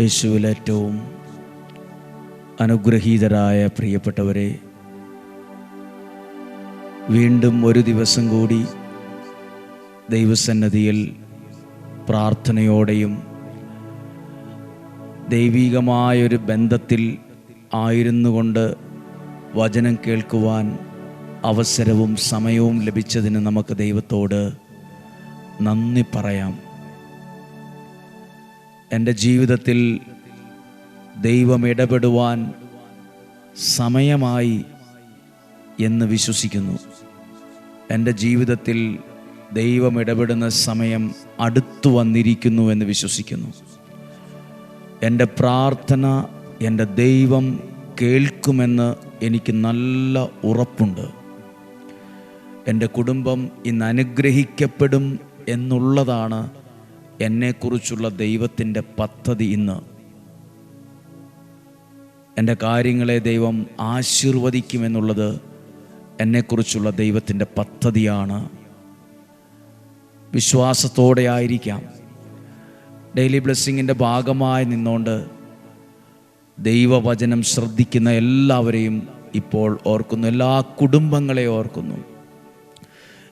യേശുവിൽ ഏറ്റവും അനുഗ്രഹീതരായ പ്രിയപ്പെട്ടവരെ വീണ്ടും ഒരു ദിവസം കൂടി ദൈവസന്നദ്ധിയിൽ പ്രാർത്ഥനയോടെയും ദൈവികമായൊരു ബന്ധത്തിൽ ആയിരുന്നു കൊണ്ട് വചനം കേൾക്കുവാൻ അവസരവും സമയവും ലഭിച്ചതിന് നമുക്ക് ദൈവത്തോട് നന്ദി പറയാം. എന്റെ ജീവിതത്തിൽ ദൈവം ഇടപെടുവാൻ സമയമായി എന്ന് വിശ്വസിക്കുന്നു. എന്റെ ജീവിതത്തിൽ ദൈവം ഇടപെടുന്ന സമയം അടുത്തു വന്നിരിക്കുന്നു എന്ന് വിശ്വസിക്കുന്നു. എന്റെ പ്രാർത്ഥന എന്റെ ദൈവം കേൾക്കുമെന്ന് എനിക്ക് നല്ല ഉറപ്പുണ്ട്. എന്റെ കുടുംബം ഇന്ന് അനുഗ്രഹിക്കപ്പെടും എന്നുള്ളതാണ് എന്നെക്കുറിച്ചുള്ള ദൈവത്തിന്റെ പദ്ധതി ഇന്ന്. എന്റെ കാര്യങ്ങളെ ദൈവം ആശീർവദിക്കുമെന്നുള്ളത് എന്നെക്കുറിച്ചുള്ള ദൈവത്തിന്റെ പദ്ധതിയാണ്. വിശ്വാസത്തോടെ ആയിരിക്കാം. ഡെയിലി ബ്ലെസ്സിങ്ങിന്റെ ഭാഗമായി നിന്നുകൊണ്ട് ദൈവവചനം ശ്രദ്ധിക്കുന്ന എല്ലാവരെയും ഇപ്പോൾ ഓർക്കുന്നു. എല്ലാ കുടുംബങ്ങളെ ഓർക്കുന്നു.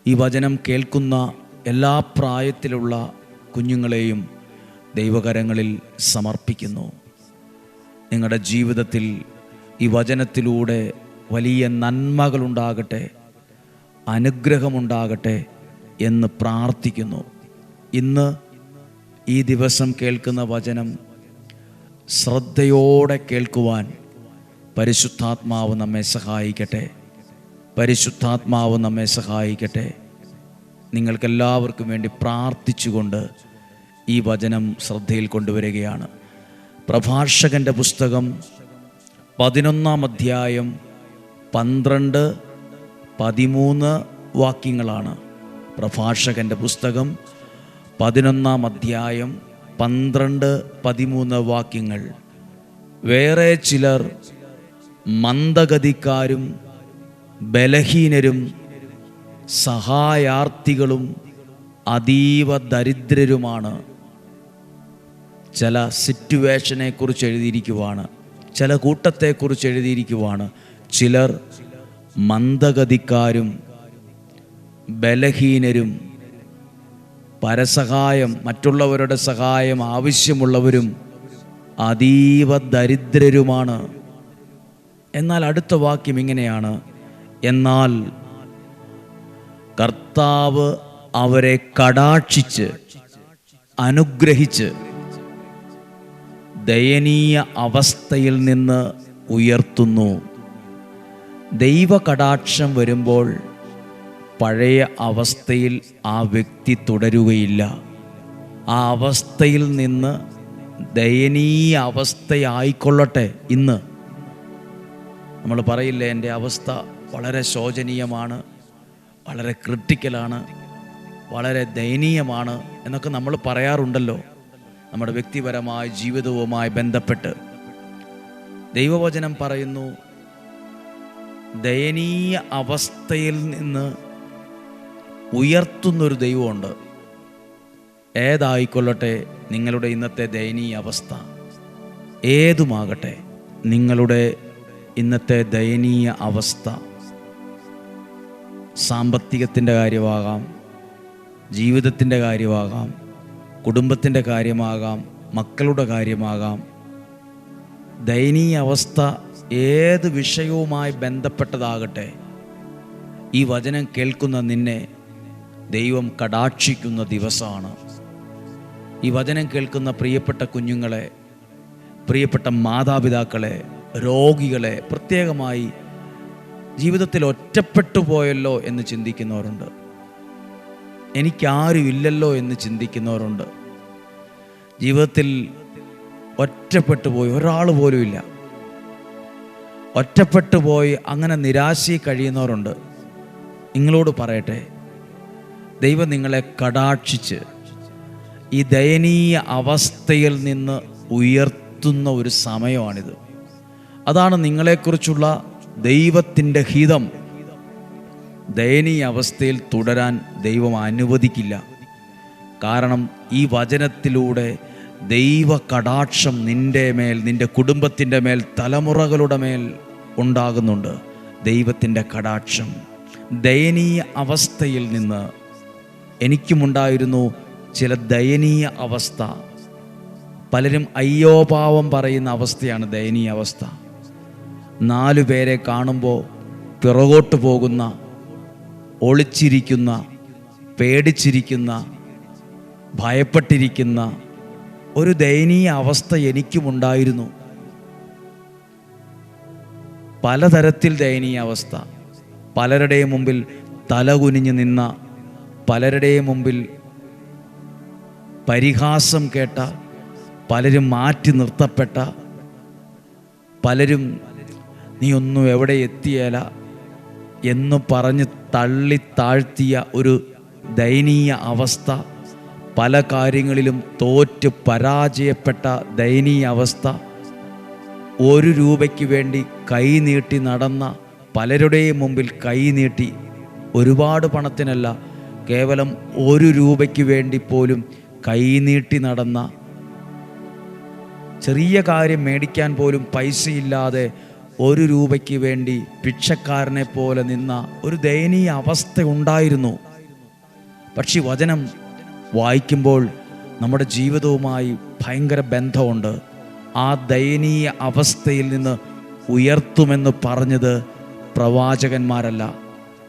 ഈ വചനം കേൾക്കുന്ന എല്ലാ പ്രായത്തിലുള്ള കുഞ്ഞുങ്ങളെയും ദൈവകരങ്ങളിൽ സമർപ്പിക്കുന്നു. നിങ്ങളുടെ ജീവിതത്തിൽ ഈ വചനത്തിലൂടെ വലിയ നന്മകളുണ്ടാകട്ടെ അനുഗ്രഹമുണ്ടാകട്ടെ എന്ന് പ്രാർത്ഥിക്കുന്നു. ഇന്ന് ഈ ദിവസം കേൾക്കുന്ന വചനം ശ്രദ്ധയോടെ കേൾക്കുവാൻ പരിശുദ്ധാത്മാവ് നമ്മെ സഹായിക്കട്ടെ. പരിശുദ്ധാത്മാവ് നമ്മെ സഹായിക്കട്ടെ. നിങ്ങൾക്കെല്ലാവർക്കും വേണ്ടി പ്രാർത്ഥിച്ചുകൊണ്ട് ഈ വചനം ശ്രദ്ധയിൽ കൊണ്ടുവരികയാണ്. പ്രഭാഷകന്റെ പുസ്തകം പതിനൊന്നാം അധ്യായം പന്ത്രണ്ട് പതിമൂന്ന് വാക്യങ്ങളാണ് പ്രഭാഷകന്റെ പുസ്തകം പതിനൊന്നാം അധ്യായം പന്ത്രണ്ട് പതിമൂന്ന് വാക്യങ്ങൾ. വേറെ ചിലർ മന്ദഗതിക്കാരും ബലഹീനരും സഹായാർത്ഥികളും അതീവ ദരിദ്രരുമാണ്. ചില സിറ്റുവേഷനെ കുറിച്ച് എഴുതിയിരിക്കുവാണ് ചില കൂട്ടത്തെക്കുറിച്ച് എഴുതിയിരിക്കുവാണ്. ചിലർ മന്ദഗതിക്കാരും ബലഹീനരും പരസഹായം മറ്റുള്ളവരുടെ സഹായം ആവശ്യമുള്ളവരും അതീവ ദരിദ്രരുമാണ്. എന്നാൽ അടുത്ത വാക്യം ഇങ്ങനെയാണ് എന്നാൽ കർത്താവ് അവരെ കടാക്ഷിച്ച് അനുഗ്രഹിച്ച് ദയനീയ അവസ്ഥയിൽ നിന്ന് ഉയർത്തുന്നു. ദൈവ കടാക്ഷം വരുമ്പോൾ പഴയ അവസ്ഥയിൽ ആ വ്യക്തി തുടരുകയില്ല. ആ അവസ്ഥയിൽ നിന്ന് ദയനീയ അവസ്ഥയായിക്കൊള്ളട്ടെ ഇന്ന്. നമ്മൾ പറയില്ലേ എന്റെ അവസ്ഥ വളരെ ശോചനീയമാണ്. വളരെ ക്രിട്ടിക്കലാണ് വളരെ ദയനീയമാണ് എന്നൊക്കെ നമ്മൾ പറയാറുണ്ടല്ലോ. നമ്മുടെ വ്യക്തിപരമായ ജീവിതവുമായി ബന്ധപ്പെട്ട്. ദൈവവചനം പറയുന്നു ദയനീയ അവസ്ഥയിൽ നിന്ന് ഉയർത്തുന്നൊരു ദൈവമുണ്ട്. ഏതായിക്കൊള്ളട്ടെ നിങ്ങളുടെ ഇന്നത്തെ ദയനീയ അവസ്ഥ. ഏതുമാകട്ടെ നിങ്ങളുടെ ഇന്നത്തെ ദയനീയ അവസ്ഥ. സാമ്പത്തികത്തിന്റെ കാര്യമാകാം ജീവിതത്തിന്റെ കാര്യമാകാം കുടുംബത്തിന്റെ കാര്യമാകാം മക്കളുടെ കാര്യമാകാം. ദയനീയ അവസ്ഥ ഏത് വിഷയവുമായി ബന്ധപ്പെട്ടതാകട്ടെ ഈ വചനം കേൾക്കുന്ന നിന്നെ ദൈവം കടാക്ഷിക്കുന്ന ദിവസമാണ്. ഈ വചനം കേൾക്കുന്ന പ്രിയപ്പെട്ട കുഞ്ഞുങ്ങളെ പ്രിയപ്പെട്ട മാതാപിതാക്കളെ രോഗികളെ പ്രത്യേകമായി ജീവിതത്തിൽ ഒറ്റപ്പെട്ടു പോയല്ലോ എന്ന് ചിന്തിക്കുന്നവരുണ്ട്. എനിക്കാരും ഇല്ലല്ലോ എന്ന് ചിന്തിക്കുന്നവരുണ്ട്. ജീവിതത്തിൽ ഒറ്റപ്പെട്ടു പോയി ഒരാൾ പോലും ഇല്ല. ഒറ്റപ്പെട്ടു പോയി അങ്ങനെ നിരാശയിൽ കഴിയുന്നവരുണ്ട്. നിങ്ങളോട് പറയട്ടെ ദൈവം നിങ്ങളെ കടാക്ഷിച്ച് ഈ ദയനീയ അവസ്ഥയിൽ നിന്ന് ഉയർത്തുന്ന ഒരു സമയമാണിത്. അതാണ് നിങ്ങളെക്കുറിച്ചുള്ള ദൈവത്തിന്റെ ഹിതം ദയനീയ അവസ്ഥയിൽ തുടരാൻ ദൈവം അനുവദിക്കില്ല. കാരണം ഈ വചനത്തിലൂടെ ദൈവ കടാക്ഷം നിന്റെ മേൽ നിന്റെ കുടുംബത്തിന്റെ മേൽ തലമുറകളുടെ മേൽ ഉണ്ടാകുന്നുണ്ട്. ദൈവത്തിന്റെ കടാക്ഷം. ദയനീയ അവസ്ഥയിൽ നിന്ന് എനിക്കുമുണ്ടായിരുന്നു ചില ദയനീയ അവസ്ഥ. പലരും അയ്യോപാവം പറയുന്ന അവസ്ഥയാണ് ദയനീയ അവസ്ഥ. നാലു പേരെ കാണുമ്പോൾ പിറകോട്ട് പോകുന്ന ഒളിച്ചിരിക്കുന്ന പേടിച്ചിരിക്കുന്ന ഭയപ്പെട്ടിരിക്കുന്ന ഒരു ദയനീയ അവസ്ഥ എനിക്കുമുണ്ടായിരുന്നു. പലതരത്തിൽ ദയനീയ അവസ്ഥ. പലരുടെയും മുമ്പിൽ തലകുനിഞ്ഞ് നിന്ന പലരുടെയും മുമ്പിൽ പരിഹാസം കേട്ട പലരും മാറ്റി നിർത്തപ്പെട്ട പലരും നീ ഒന്നും എവിടെ എത്തിയേല എന്ന് പറഞ്ഞ് തള്ളി താഴ്ത്തിയ ഒരു ദയനീയ അവസ്ഥ പല കാര്യങ്ങളിലും തോറ്റ് പരാജയപ്പെട്ട ദയനീയ അവസ്ഥ ഒരു രൂപയ്ക്ക് വേണ്ടി കൈനീട്ടി നടന്ന പലരുടെയും മുമ്പിൽ കൈനീട്ടി ഒരുപാട് പണത്തിനല്ല കേവലം ഒരു രൂപയ്ക്ക് വേണ്ടി പോലും കൈനീട്ടി നടന്ന ചെറിയ കാര്യം മേടിക്കാൻ പോലും പൈസയില്ലാതെ ഒരു രൂപയ്ക്ക് വേണ്ടി ഭിക്ഷക്കാരനെ പോലെ നിന്ന ഒരു ദയനീയ അവസ്ഥ ഉണ്ടായിരുന്നു. പക്ഷേ വചനം വായിക്കുമ്പോൾ നമ്മുടെ ജീവിതവുമായി ഭയങ്കര ബന്ധമുണ്ട്. ആ ദയനീയ അവസ്ഥയിൽ നിന്ന് ഉയർത്തുമെന്ന് പറഞ്ഞത് പ്രവാചകന്മാരല്ല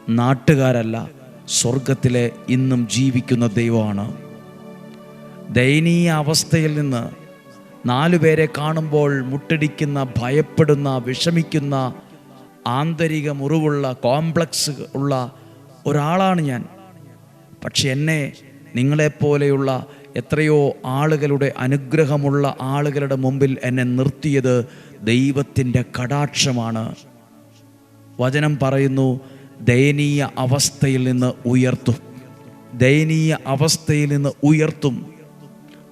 നാട്ടുകാരല്ല സ്വർഗത്തിലെ ഇന്നും ജീവിക്കുന്ന ദൈവമാണ്. ദയനീയ അവസ്ഥയിൽ നിന്ന് നാലു പേരെ കാണുമ്പോൾ മുട്ടടിക്കുന്ന ഭയപ്പെടുന്ന വിഷമിക്കുന്ന ആന്തരിക മുറിവുള്ള കോംപ്ലക്സ് ഉള്ള ഒരാളാണ് ഞാൻ. പക്ഷെ എന്നെ നിങ്ങളെപ്പോലെയുള്ള എത്രയോ ആളുകളുടെ അനുഗ്രഹമുള്ള ആളുകളുടെ മുമ്പിൽ എന്നെ നിർത്തിയത് ദൈവത്തിന്റെ കടാക്ഷമാണ്. വചനം പറയുന്നു ദയനീയ അവസ്ഥയിൽ നിന്ന് ഉയർത്തും. ദയനീയ അവസ്ഥയിൽ നിന്ന് ഉയർത്തും.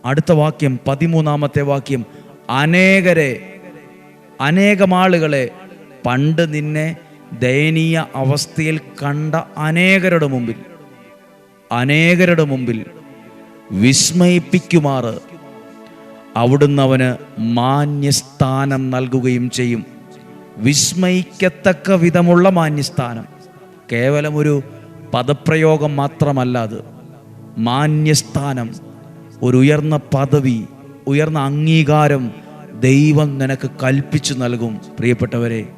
അടുത്ത വാക്യം പതിമൂന്നാമത്തെ വാക്യം. അനേകരെ അനേകം ആളുകളെ പണ്ട് നിന്നെ ദയനീയ അവസ്ഥയിൽ കണ്ട അനേകരുടെ മുമ്പിൽ അനേകരുടെ മുമ്പിൽ വിസ്മയിപ്പിക്കുമാറ്. അവിടുന്ന് അവന് മാന്യസ്ഥാനം നൽകുകയും ചെയ്യും. വിസ്മയിക്കത്തക്ക വിധമുള്ള മാന്യസ്ഥാനം. കേവലം ഒരു പദപ്രയോഗം മാത്രമല്ല അത്. മാന്യസ്ഥാനം. ഒരു ഉയർന്ന പദവി ഉയർന്ന അംഗീകാരം ദൈവം നിനക്ക് കൽപ്പിച്ചു നൽകും. പ്രിയപ്പെട്ടവരെ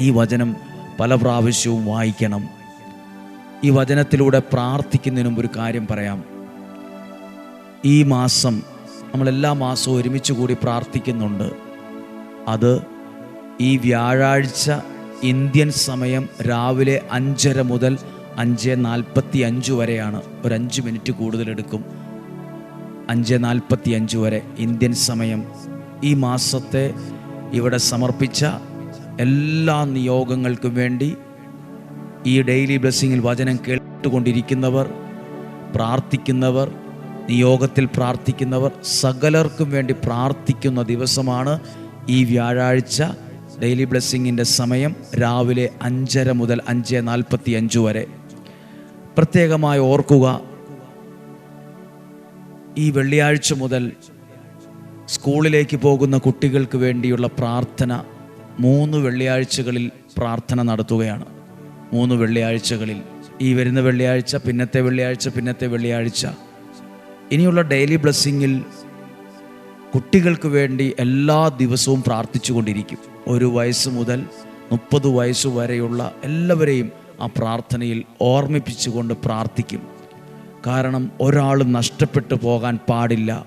ഈ വചനം പല പ്രാവശ്യവും വായിക്കണം. ഈ വചനത്തിലൂടെ പ്രാർത്ഥിക്കുന്നതിന് മുമ്പ് ഒരു കാര്യം പറയാം. ഈ മാസം നമ്മളെല്ലാ മാസവും ഒരുമിച്ച് കൂടി പ്രാർത്ഥിക്കുന്നുണ്ട്. അത് ഈ വ്യാഴാഴ്ച ഇന്ത്യൻ സമയം രാവിലെ അഞ്ചര മുതൽ അഞ്ച് നാൽപ്പത്തി അഞ്ച് വരെയാണ്. ഒരു അഞ്ച് മിനിറ്റ് കൂടുതലെടുക്കും അഞ്ച് നാൽപ്പത്തി അഞ്ച് വരെ ഇന്ത്യൻ സമയം ഈ മാസത്തെ ഇവിടെ സമർപ്പിച്ച എല്ലാ നിയോഗങ്ങൾക്കും വേണ്ടി ഈ ഡെയിലി ബ്ലെസ്സിങ്ങിൽ വചനം കേട്ടുകൊണ്ടിരിക്കുന്നവർ പ്രാർത്ഥിക്കുന്നവർ നിയോഗത്തിൽ പ്രാർത്ഥിക്കുന്നവർ സകലർക്കും വേണ്ടി പ്രാർത്ഥിക്കുന്ന ദിവസമാണ് ഈ വ്യാഴാഴ്ച ഡെയിലി ബ്ലെസ്സിങ്ങിന്റെ സമയം രാവിലെ അഞ്ചര മുതൽ അഞ്ച് നാൽപ്പത്തി അഞ്ച് വരെ. പ്രത്യേകമായി ഓർക്കുക ഈ വെള്ളിയാഴ്ച മുതൽ സ്കൂളിലേക്ക് പോകുന്ന കുട്ടികൾക്ക് വേണ്ടിയുള്ള പ്രാർത്ഥന മൂന്ന് വെള്ളിയാഴ്ചകളിൽ പ്രാർത്ഥന നടത്തുകയാണ്. മൂന്ന് വെള്ളിയാഴ്ചകളിൽ. ഈ വരുന്ന വെള്ളിയാഴ്ച പിന്നത്തെ വെള്ളിയാഴ്ച പിന്നത്തെ വെള്ളിയാഴ്ച. ഇനിയുള്ള ഡെയിലി ബ്ലെസ്സിങ്ങിൽ കുട്ടികൾക്ക് വേണ്ടി എല്ലാ ദിവസവും പ്രാർത്ഥിച്ചു കൊണ്ടിരിക്കും ഒരു വയസ്സ് മുതൽ മുപ്പത് വയസ്സ് വരെയുള്ള എല്ലാവരെയും ആ പ്രാർത്ഥനയിൽ ഓർമ്മിപ്പിച്ചുകൊണ്ട് പ്രാർത്ഥിക്കും. കാരണം ഒരാൾ നഷ്ടപ്പെട്ടു പോകാൻ പാടില്ല.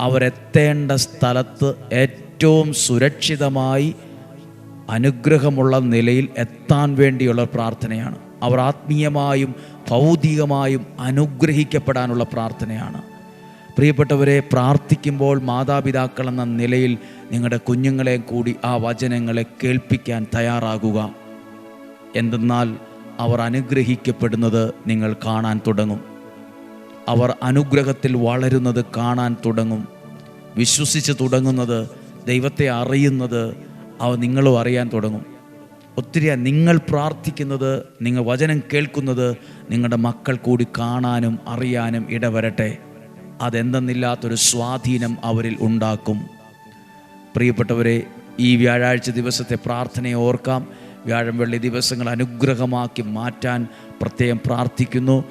അവരെത്തേണ്ട സ്ഥലത്ത് ഏറ്റവും സുരക്ഷിതമായി അനുഗ്രഹമുള്ള നിലയിൽ എത്താൻ വേണ്ടിയുള്ള പ്രാർത്ഥനയാണ്. അവർ ആത്മീയമായും ഭൗതികമായും അനുഗ്രഹിക്കപ്പെടാനുള്ള പ്രാർത്ഥനയാണ്. പ്രിയപ്പെട്ടവരെ പ്രാർത്ഥിക്കുമ്പോൾ മാതാപിതാക്കൾ എന്ന നിലയിൽ നിങ്ങളുടെ കുഞ്ഞുങ്ങളെ കൂടി ആ വചനങ്ങളെ കേൾപ്പിക്കാൻ തയ്യാറാകുക. എന്തെന്നാൽ അവർ അനുഗ്രഹിക്കപ്പെടുന്നത് നിങ്ങൾ കാണാൻ തുടങ്ങും. അവർ അനുഗ്രഹത്തിൽ വളരുന്നത് കാണാൻ തുടങ്ങും. വിശ്വസിച്ച് തുടങ്ങുന്നത് ദൈവത്തെ അറിയുന്നത് അവ നിങ്ങളും അറിയാൻ തുടങ്ങും. ഒത്തിരി നിങ്ങൾ പ്രാർത്ഥിക്കുന്നത് നിങ്ങൾ വചനം കേൾക്കുന്നത് നിങ്ങളുടെ മക്കൾ കൂടി കാണാനും അറിയാനും ഇടവരട്ടെ. അതെന്തെന്നില്ലാത്തൊരു സ്വാധീനം അവരിൽ ഉണ്ടാക്കും. പ്രിയപ്പെട്ടവരെ ഈ വ്യാഴാഴ്ച ദിവസത്തെ പ്രാർത്ഥനയെ ഓർക്കാം. വ്യാഴം വെള്ളി ദിവസങ്ങൾ അനുഗ്രഹമാക്കി മാറ്റാൻ പ്രത്യേകം പ്രാർത്ഥിക്കുന്നു.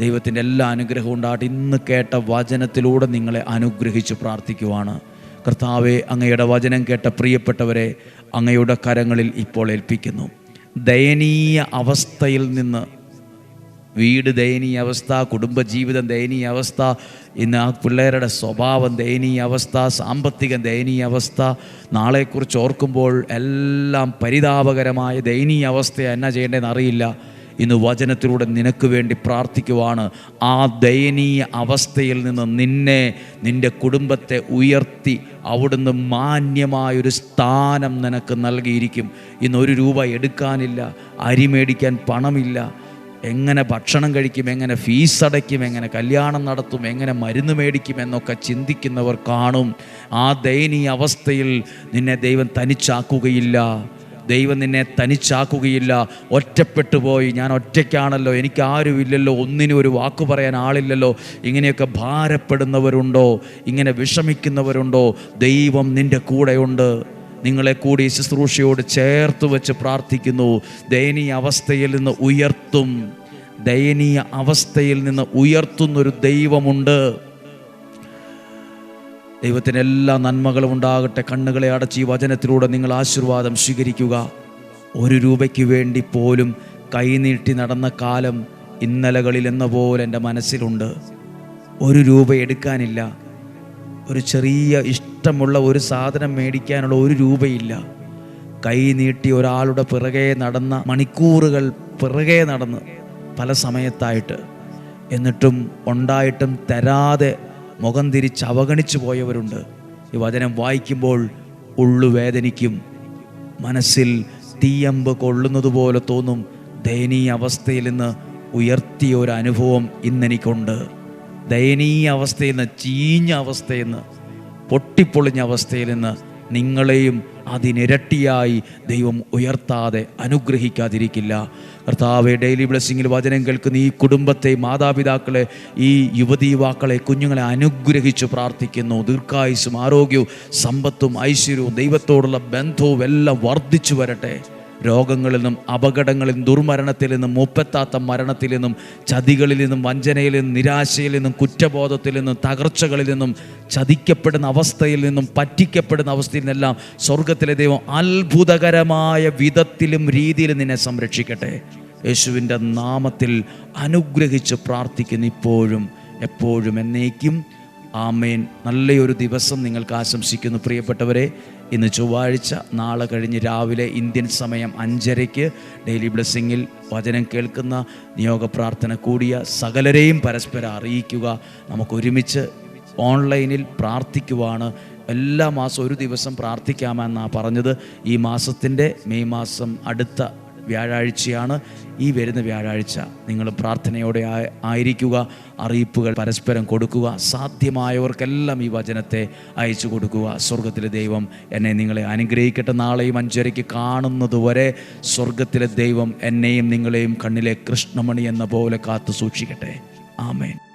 ദൈവത്തിന്റെ എല്ലാ അനുഗ്രഹവും ഉണ്ടാകട്ടെ. ഇന്ന് കേട്ട വചനത്തിലൂടെ നിങ്ങളെ അനുഗ്രഹിച്ച് പ്രാർത്ഥിക്കുവാണ്. കർത്താവെ അങ്ങയുടെ വചനം കേട്ട പ്രിയപ്പെട്ടവരെ അങ്ങയുടെ കരങ്ങളിൽ ഇപ്പോൾ ഏൽപ്പിക്കുന്നു. ദയനീയ അവസ്ഥയിൽ നിന്ന് വീട് ദയനീയ അവസ്ഥ കുടുംബജീവിതം ദയനീയ അവസ്ഥ ഇന്ന് ആ പിള്ളേരുടെ സ്വഭാവം ദയനീയ അവസ്ഥ സാമ്പത്തിക ദയനീയ അവസ്ഥ നാളെക്കുറിച്ച് ഓർക്കുമ്പോൾ എല്ലാം പരിതാപകരമായ ദയനീയ അവസ്ഥ എന്നാ ചെയ്യേണ്ടതെന്ന് അറിയില്ല. ഇന്ന് വചനത്തിലൂടെ നിനക്ക് വേണ്ടി പ്രാർത്ഥിക്കുവാണ്. ആ ദയനീയ അവസ്ഥയിൽ നിന്ന് നിന്നെ നിന്റെ കുടുംബത്തെ ഉയർത്തി അവിടുന്ന് മാന്യമായൊരു സ്ഥാനം നിനക്ക് നൽകിയിരിക്കും. ഇന്ന് ഒരു രൂപ എടുക്കാനില്ല അരി മേടിക്കാൻ പണമില്ല. എങ്ങനെ ഭക്ഷണം കഴിക്കും എങ്ങനെ ഫീസ് അടയ്ക്കും എങ്ങനെ കല്യാണം നടത്തും എങ്ങനെ മരുന്ന് മേടിക്കും എന്നൊക്കെ ചിന്തിക്കുന്നവർ കാണും. ആ ദയനീയ അവസ്ഥയിൽ നിന്നെ ദൈവം തനിച്ചാക്കുകയില്ല. ദൈവം നിന്നെ തനിച്ചാക്കുകയില്ല. ഒറ്റപ്പെട്ടു പോയി. ഞാൻ ഒറ്റയ്ക്കാണല്ലോ. എനിക്ക് ആരുമില്ലല്ലോ ഒന്നിനും ഒരു വാക്ക് പറയാൻ ആളില്ലല്ലോ. ഇങ്ങനെയൊക്കെ ഭാരപ്പെടുന്നവരുണ്ടോ? ഇങ്ങനെ വിഷമിക്കുന്നവരുണ്ടോ? ദൈവം നിന്റെ കൂടെയുണ്ട്. നിങ്ങളെ കൂടി ശുശ്രൂഷയോട് ചേർത്ത് വെച്ച് പ്രാർത്ഥിക്കുന്നു. ദയനീയ അവസ്ഥയിൽ നിന്ന് ഉയർത്തും. ദയനീയ അവസ്ഥയിൽ നിന്ന് ഉയർത്തുന്നൊരു ദൈവമുണ്ട്. ദൈവത്തിന് എല്ലാ നന്മകളും ഉണ്ടാകട്ടെ. കണ്ണുകളെ അടച്ച് ഈ വചനത്തിലൂടെ നിങ്ങൾ ആശീർവാദം സ്വീകരിക്കുക. ഒരു രൂപയ്ക്ക് വേണ്ടി പോലും കൈനീട്ടി നടന്ന കാലം ഇന്നലകളിൽ എന്ന പോലെ എന്റെ മനസ്സിലുണ്ട്. ഒരു രൂപ എടുക്കാനില്ല. ഒരു ചെറിയ ഇഷ്ടമുള്ള ഒരു സാധനം മേടിക്കാനുള്ള ഒരു രൂപയില്ല. കൈ നീട്ടി ഒരാളുടെ പിറകെ നടന്ന മണിക്കൂറുകൾ പിറകെ നടന്ന് പല സമയത്തായിട്ട്. എന്നിട്ടും ഉണ്ടായിട്ടും തരാതെ മുഖം തിരിച്ച് അവഗണിച്ചു പോയവരുണ്ട്. ഈ വചനം വായിക്കുമ്പോൾ ഉള്ളു വേദനിക്കും. മനസ്സിൽ തീയമ്പ് കൊള്ളുന്നത് പോലെ തോന്നും. ദയനീയ അവസ്ഥയിൽ നിന്ന് ഉയർത്തിയ ഒരു അനുഭവം ഇന്നെനിക്കുണ്ട്. ദയനീയ അവസ്ഥയിൽ നിന്ന് ചീഞ്ഞ അവസ്ഥയിൽ നിന്ന് പൊട്ടിപ്പൊളിഞ്ഞ അവസ്ഥയിൽ നിന്ന് നിങ്ങളെയും അതിനിരട്ടിയായി ദൈവം ഉയർത്താതെ അനുഗ്രഹിക്കാതിരിക്കില്ല. കർത്താവെ ഡെയിലി ബ്ലെസ്സിങ്ങിൽ വചനം കേൾക്കുന്ന ഈ കുടുംബത്തെ മാതാപിതാക്കളെ ഈ യുവതി യുവാക്കളെ കുഞ്ഞുങ്ങളെ അനുഗ്രഹിച്ച് പ്രാർത്ഥിക്കുന്നു. ദീർഘായുസും ആരോഗ്യവും സമ്പത്തും ഐശ്വര്യവും ദൈവത്തോടുള്ള ബന്ധവും എല്ലാം വർദ്ധിച്ചു വരട്ടെ. രോഗങ്ങളിൽ നിന്നും അപകടങ്ങളിൽ നിന്നും ദുർമരണത്തിൽ നിന്നും മുപ്പത്താത്ത മരണത്തിൽ നിന്നും ചതികളിൽ നിന്നും വഞ്ചനയിൽ നിന്നും നിരാശയിൽ നിന്നും കുറ്റബോധത്തിൽ നിന്നും തകർച്ചകളിൽ നിന്നും ചതിക്കപ്പെടുന്ന അവസ്ഥയിൽ നിന്നും പറ്റിക്കപ്പെടുന്ന അവസ്ഥയിൽ നിന്നെല്ലാം സ്വർഗത്തിലെ ദൈവം അത്ഭുതകരമായ വിധത്തിലും രീതിയിലും നിന്നെ സംരക്ഷിക്കട്ടെ. യേശുവിന്റെ നാമത്തിൽ അനുഗ്രഹിച്ച് പ്രാർത്ഥിക്കുന്ന ഇപ്പോഴും എപ്പോഴും എന്നേക്കും. ആമേൻ. നല്ലൊരു ദിവസം നിങ്ങൾക്ക് ആശംസിക്കുന്നു. പ്രിയപ്പെട്ടവരെ ഇന്ന് ചൊവ്വാഴ്ച നാളെ കഴിഞ്ഞ് രാവിലെ ഇന്ത്യൻ സമയം അഞ്ചരയ്ക്ക് ഡെയിലി ബ്ലെസ്സിങ്ങിൽ വചനം കേൾക്കുന്ന നിയോഗ പ്രാർത്ഥന കൂടിയ സകലരെയും പരസ്പരം അറിയിക്കുക. നമുക്കൊരുമിച്ച് ഓൺലൈനിൽ പ്രാർത്ഥിക്കുവാണ്. എല്ലാ മാസവും ഒരു ദിവസം പ്രാർത്ഥിക്കാമെന്നാണ് പറഞ്ഞത്. ഈ മാസത്തിന്റെ മെയ് മാസം അടുത്ത വ്യാഴാഴ്ചയാണ് ഈ വരുന്ന വ്യാഴാഴ്ച. നിങ്ങൾ പ്രാർത്ഥനയോടെ ആയിരിക്കുക അറിയിപ്പുകൾ പരസ്പരം കൊടുക്കുക സാധ്യമായവർക്കെല്ലാം ഈ വചനത്തെ അയച്ചു കൊടുക്കുക. സ്വർഗത്തിലെ ദൈവം എന്നെ നിങ്ങളെ അനുഗ്രഹിക്കട്ടെ. നാളെയും അഞ്ചരയ്ക്ക് കാണുന്നതുവരെ സ്വർഗത്തിലെ ദൈവം എന്നെയും നിങ്ങളെയും കണ്ണിലെ കൃഷ്ണമണി എന്ന പോലെ കാത്തു സൂക്ഷിക്കട്ടെ ആമേൻ.